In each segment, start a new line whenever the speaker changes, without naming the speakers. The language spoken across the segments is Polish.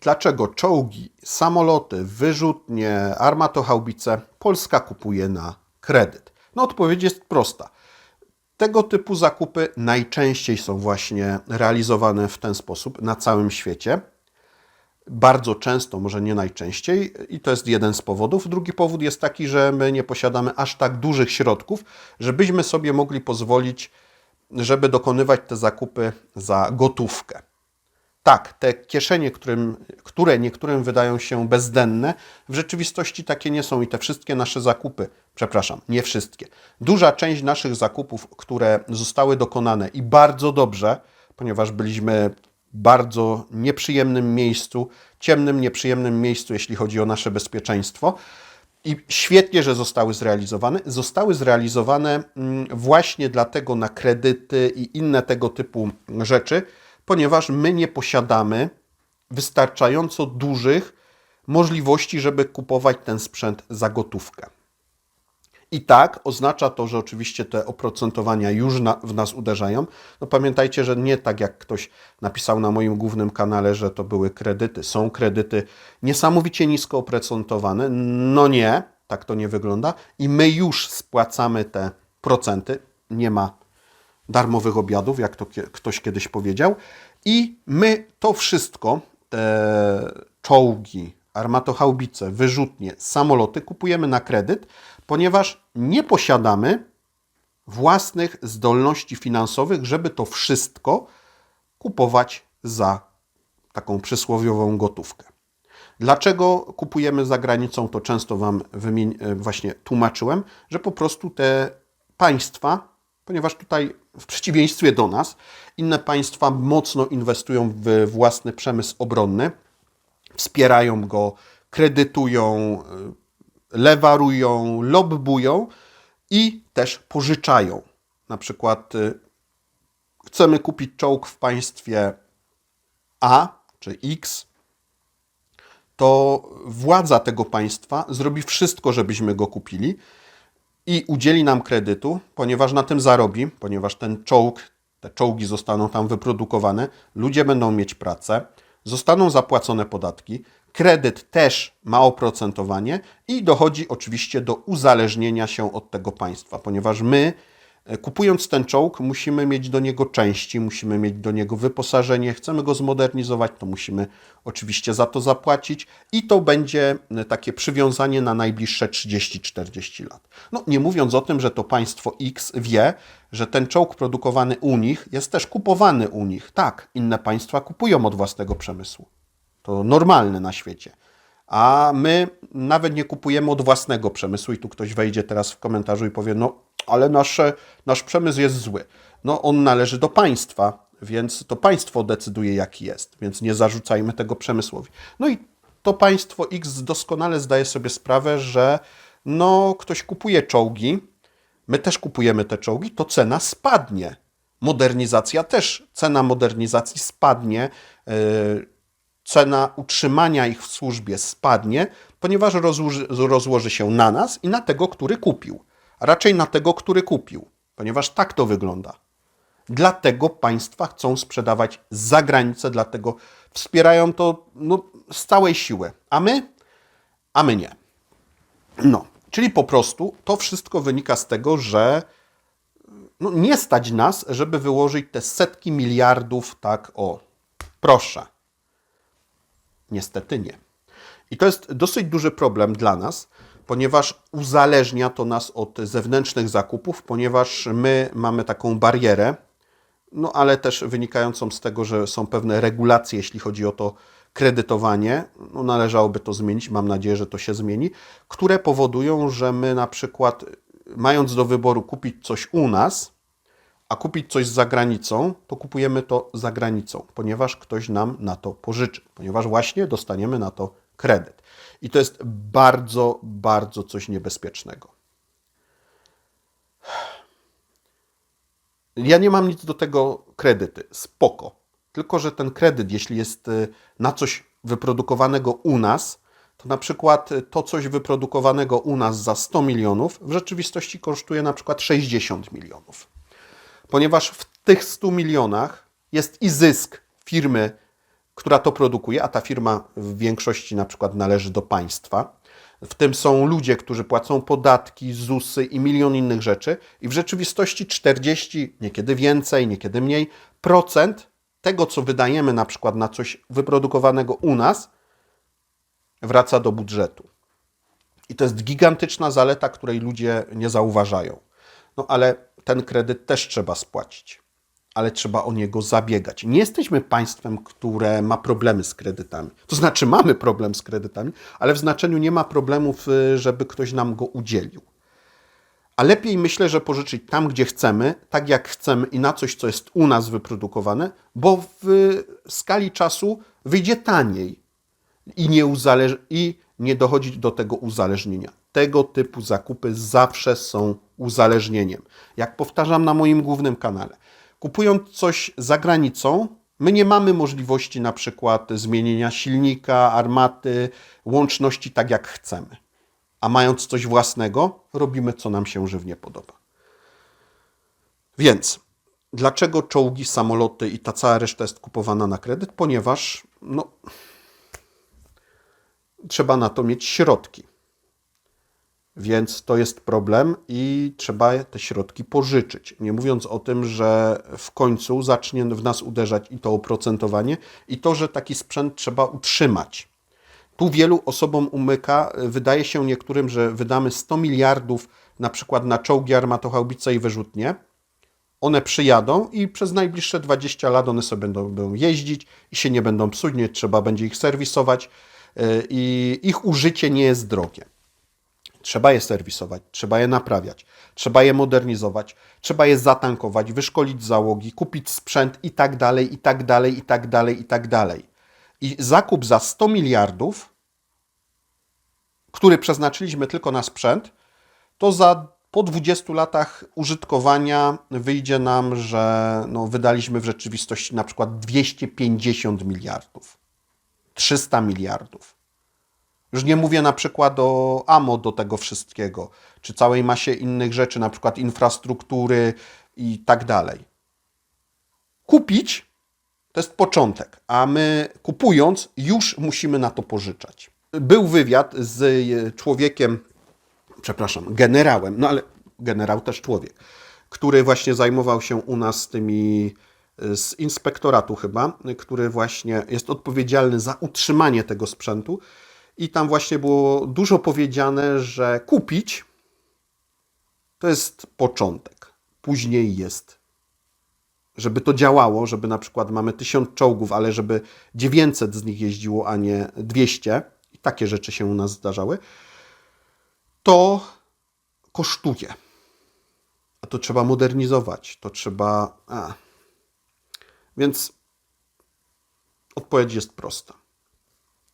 Dlaczego czołgi, samoloty, wyrzutnie, armatochaubice Polska kupuje na kredyt? No odpowiedź jest prosta. Tego typu zakupy najczęściej są właśnie realizowane w ten sposób na całym świecie. Bardzo często, może nie najczęściej, i to jest jeden z powodów. Drugi powód jest taki, że my nie posiadamy aż tak dużych środków, żebyśmy sobie mogli pozwolić, żeby dokonywać te zakupy za gotówkę. Tak, te kieszenie, którym, które niektórym wydają się bezdenne, w rzeczywistości takie nie są i te wszystkie nasze zakupy, przepraszam, nie wszystkie. Duża część naszych zakupów, które zostały dokonane i bardzo dobrze, ponieważ byliśmy bardzo nieprzyjemnym miejscu, ciemnym, nieprzyjemnym miejscu, jeśli chodzi o nasze bezpieczeństwo. I świetnie, że zostały zrealizowane. Zostały zrealizowane mm, właśnie dlatego na kredyty i inne tego typu rzeczy, ponieważ my nie posiadamy wystarczająco dużych możliwości, żeby kupować ten sprzęt za gotówkę. I tak oznacza to, że oczywiście te oprocentowania już na, w nas uderzają. No pamiętajcie, że nie tak jak ktoś napisał na moim głównym kanale, że to były kredyty. Są kredyty niesamowicie nisko oprocentowane. No nie, tak to nie wygląda. I my już spłacamy te procenty. Nie ma darmowych obiadów, jak to ktoś kiedyś powiedział. I my to wszystko, czołgi, armatochaubice, wyrzutnie, samoloty kupujemy na kredyt, ponieważ nie posiadamy własnych zdolności finansowych, żeby to wszystko kupować za taką przysłowiową gotówkę. Dlaczego kupujemy za granicą, to często Wam właśnie tłumaczyłem, że po prostu te państwa ponieważ tutaj w przeciwieństwie do nas inne państwa mocno inwestują w własny przemysł obronny, wspierają go, kredytują, y, lewarują, lobbują i też pożyczają. Na przykład y, chcemy kupić czołg w państwie A czy X, to władza tego państwa zrobi wszystko, żebyśmy go kupili i udzieli nam kredytu, ponieważ na tym zarobi, ponieważ ten czołg, te czołgi zostaną tam wyprodukowane, ludzie będą mieć pracę, zostaną zapłacone podatki, kredyt też ma oprocentowanie i dochodzi oczywiście do uzależnienia się od tego państwa, ponieważ my kupując ten czołg, musimy mieć do niego części, musimy mieć do niego wyposażenie, chcemy go zmodernizować, to musimy oczywiście za to zapłacić i to będzie e, takie przywiązanie na najbliższe 30-40 lat. No, nie mówiąc o tym, że to państwo X wie, że ten czołg produkowany u nich jest też kupowany u nich. Tak, inne państwa kupują od własnego przemysłu. To normalne na świecie. A my nawet nie kupujemy od własnego przemysłu i tu ktoś wejdzie teraz w komentarzu i powie, no ale nasze, nasz przemysł jest zły. No, on należy do państwa, więc to państwo decyduje, jaki jest, więc nie zarzucajmy tego przemysłowi. No i to państwo X doskonale zdaje sobie sprawę, że no, ktoś kupuje czołgi, my też kupujemy te czołgi, to cena spadnie. Modernizacja też, cena modernizacji spadnie, yy, cena utrzymania ich w służbie spadnie, ponieważ rozłoży, rozłoży się na nas i na tego, który kupił raczej na tego, który kupił, ponieważ tak to wygląda. Dlatego państwa chcą sprzedawać za granicę, dlatego wspierają to no, z całej siły. A my? A my nie. No, czyli po prostu to wszystko wynika z tego, że no, nie stać nas, żeby wyłożyć te setki miliardów, tak o, proszę. Niestety nie. I to jest dosyć duży problem dla nas, ponieważ uzależnia to nas od zewnętrznych zakupów, ponieważ my mamy taką barierę, no ale też wynikającą z tego, że są pewne regulacje, jeśli chodzi o to kredytowanie, no należałoby to zmienić, mam nadzieję, że to się zmieni, które powodują, że my na przykład mając do wyboru kupić coś u nas, a kupić coś za granicą, to kupujemy to za granicą, ponieważ ktoś nam na to pożyczy, ponieważ właśnie dostaniemy na to kredyt. I to jest bardzo, bardzo coś niebezpiecznego. Ja nie mam nic do tego kredyty, spoko. Tylko, że ten kredyt, jeśli jest y, na coś wyprodukowanego u nas, to na przykład to coś wyprodukowanego u nas za 100 milionów w rzeczywistości kosztuje na przykład 60 milionów. Ponieważ w tych 100 milionach jest i zysk firmy która to produkuje, a ta firma w większości na przykład należy do państwa. W tym są ludzie, którzy płacą podatki, ZUSy i milion innych rzeczy, i w rzeczywistości 40, niekiedy więcej, niekiedy mniej, procent tego, co wydajemy na przykład na coś wyprodukowanego u nas, wraca do budżetu. I to jest gigantyczna zaleta, której ludzie nie zauważają. No ale ten kredyt też trzeba spłacić, ale trzeba o niego zabiegać. Nie jesteśmy państwem, które ma problemy z kredytami. To znaczy, mamy problem z kredytami, ale w znaczeniu nie ma problemów, y, żeby ktoś nam go udzielił. A lepiej myślę, że pożyczyć tam, gdzie chcemy, tak jak chcemy i na coś, co jest u nas wyprodukowane, bo w skali czasu wyjdzie taniej i nie, uzależ- i nie dochodzi do tego uzależnienia. Tego typu zakupy zawsze są uzależnieniem. Jak powtarzam na moim głównym kanale, kupując coś za granicą, my nie mamy możliwości na przykład zmienienia silnika, armaty, łączności tak jak chcemy. A mając coś własnego, robimy co nam się żywnie podoba. Więc dlaczego czołgi, samoloty i ta cała reszta jest kupowana na kredyt? Ponieważ no, trzeba na to mieć środki. Więc to jest problem i trzeba te środki pożyczyć. Nie mówiąc o tym, że w końcu zacznie w nas uderzać i to oprocentowanie, i to, że taki sprzęt trzeba utrzymać. Tu wielu osobom umyka, wydaje się niektórym, że wydamy 100 miliardów na przykład na czołgi, armatochaubice i wyrzutnie. One przyjadą i przez najbliższe 20 lat one sobie będą, będą jeździć i się nie będą psuć, nie trzeba będzie ich serwisować yy, i ich użycie nie jest drogie. Trzeba je serwisować, trzeba je naprawiać, trzeba je modernizować, trzeba je zatankować, wyszkolić załogi, kupić sprzęt i tak dalej, i tak dalej, i tak dalej, i tak dalej. I zakup za 100 miliardów, który przeznaczyliśmy tylko na sprzęt, to za po 20 latach użytkowania wyjdzie nam, że no, wydaliśmy w rzeczywistości na przykład 250 miliardów, 300 miliardów. Już nie mówię na przykład o AMO do tego wszystkiego, czy całej masie innych rzeczy, na przykład infrastruktury i tak dalej. Kupić to jest początek, a my kupując już musimy na to pożyczać. Był wywiad z e, człowiekiem, przepraszam, generałem, no ale generał też człowiek, który właśnie zajmował się u nas tymi e, z inspektoratu chyba, który właśnie jest odpowiedzialny za utrzymanie tego sprzętu i tam właśnie było dużo powiedziane, że kupić to jest początek. Później jest. Żeby to działało, żeby na przykład mamy tysiąc czołgów, ale żeby 900 z nich jeździło, a nie 200, i takie rzeczy się u nas zdarzały, to kosztuje. A to trzeba modernizować, to trzeba. A. Więc odpowiedź jest prosta.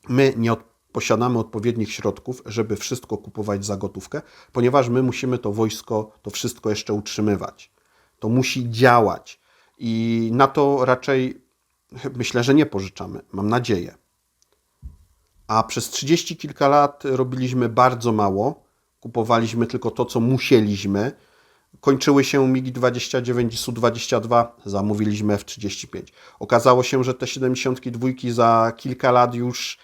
My nie od posiadamy odpowiednich środków, żeby wszystko kupować za gotówkę, ponieważ my musimy to wojsko, to wszystko jeszcze utrzymywać. To musi działać i na to raczej myślę, że nie pożyczamy. Mam nadzieję. A przez 30 kilka lat robiliśmy bardzo mało. Kupowaliśmy tylko to, co musieliśmy. Kończyły się MiG-29 i Su-22, zamówiliśmy F-35. Okazało się, że te 72 za kilka lat już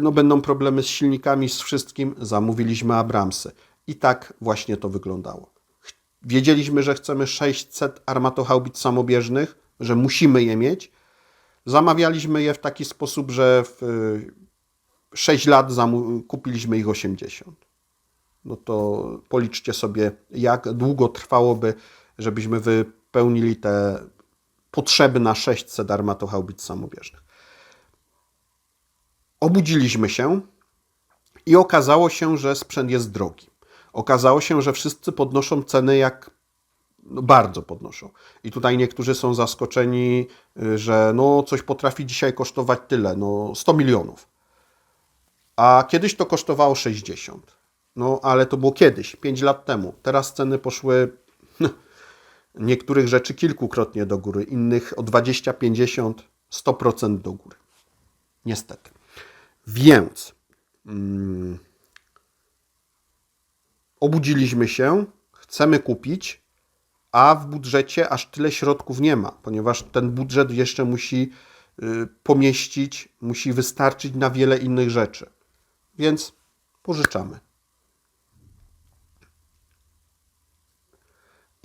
no będą problemy z silnikami, z wszystkim, zamówiliśmy Abramsy. I tak właśnie to wyglądało. Wiedzieliśmy, że chcemy 600 armatochaubic samobieżnych, że musimy je mieć. Zamawialiśmy je w taki sposób, że w 6 lat kupiliśmy ich 80. No to policzcie sobie, jak długo trwałoby, żebyśmy wypełnili te potrzeby na 600 armatochaubic samobieżnych. Obudziliśmy się i okazało się, że sprzęt jest drogi. Okazało się, że wszyscy podnoszą ceny jak no bardzo podnoszą. I tutaj niektórzy są zaskoczeni, że no coś potrafi dzisiaj kosztować tyle, no 100 milionów. A kiedyś to kosztowało 60. No ale to było kiedyś, 5 lat temu. Teraz ceny poszły niektórych rzeczy kilkukrotnie do góry, innych o 20, 50, 100% do góry. Niestety. Więc mm, obudziliśmy się, chcemy kupić, a w budżecie aż tyle środków nie ma, ponieważ ten budżet jeszcze musi y, pomieścić, musi wystarczyć na wiele innych rzeczy. Więc pożyczamy.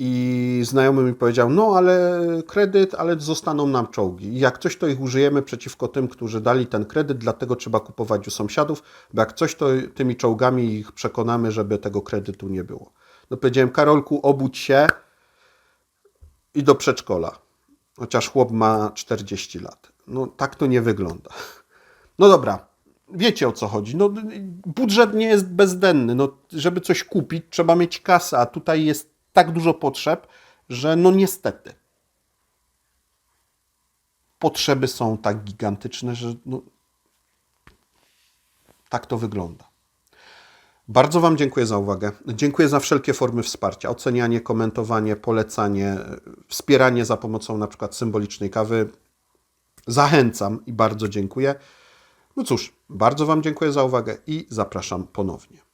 I znajomy mi powiedział, no ale kredyt, ale zostaną nam czołgi. Jak coś, to ich użyjemy przeciwko tym, którzy dali ten kredyt, dlatego trzeba kupować u sąsiadów, bo jak coś, to tymi czołgami ich przekonamy, żeby tego kredytu nie było. No powiedziałem, Karolku, obudź się i do przedszkola. Chociaż chłop ma 40 lat. No tak to nie wygląda. No dobra, wiecie o co chodzi. No, budżet nie jest bezdenny. No, żeby coś kupić, trzeba mieć kasę, a tutaj jest tak dużo potrzeb, że no niestety. Potrzeby są tak gigantyczne, że no, tak to wygląda. Bardzo Wam dziękuję za uwagę. Dziękuję za wszelkie formy wsparcia. Ocenianie, komentowanie, polecanie, wspieranie za pomocą na przykład symbolicznej kawy. Zachęcam i bardzo dziękuję. No cóż, bardzo Wam dziękuję za uwagę i zapraszam ponownie.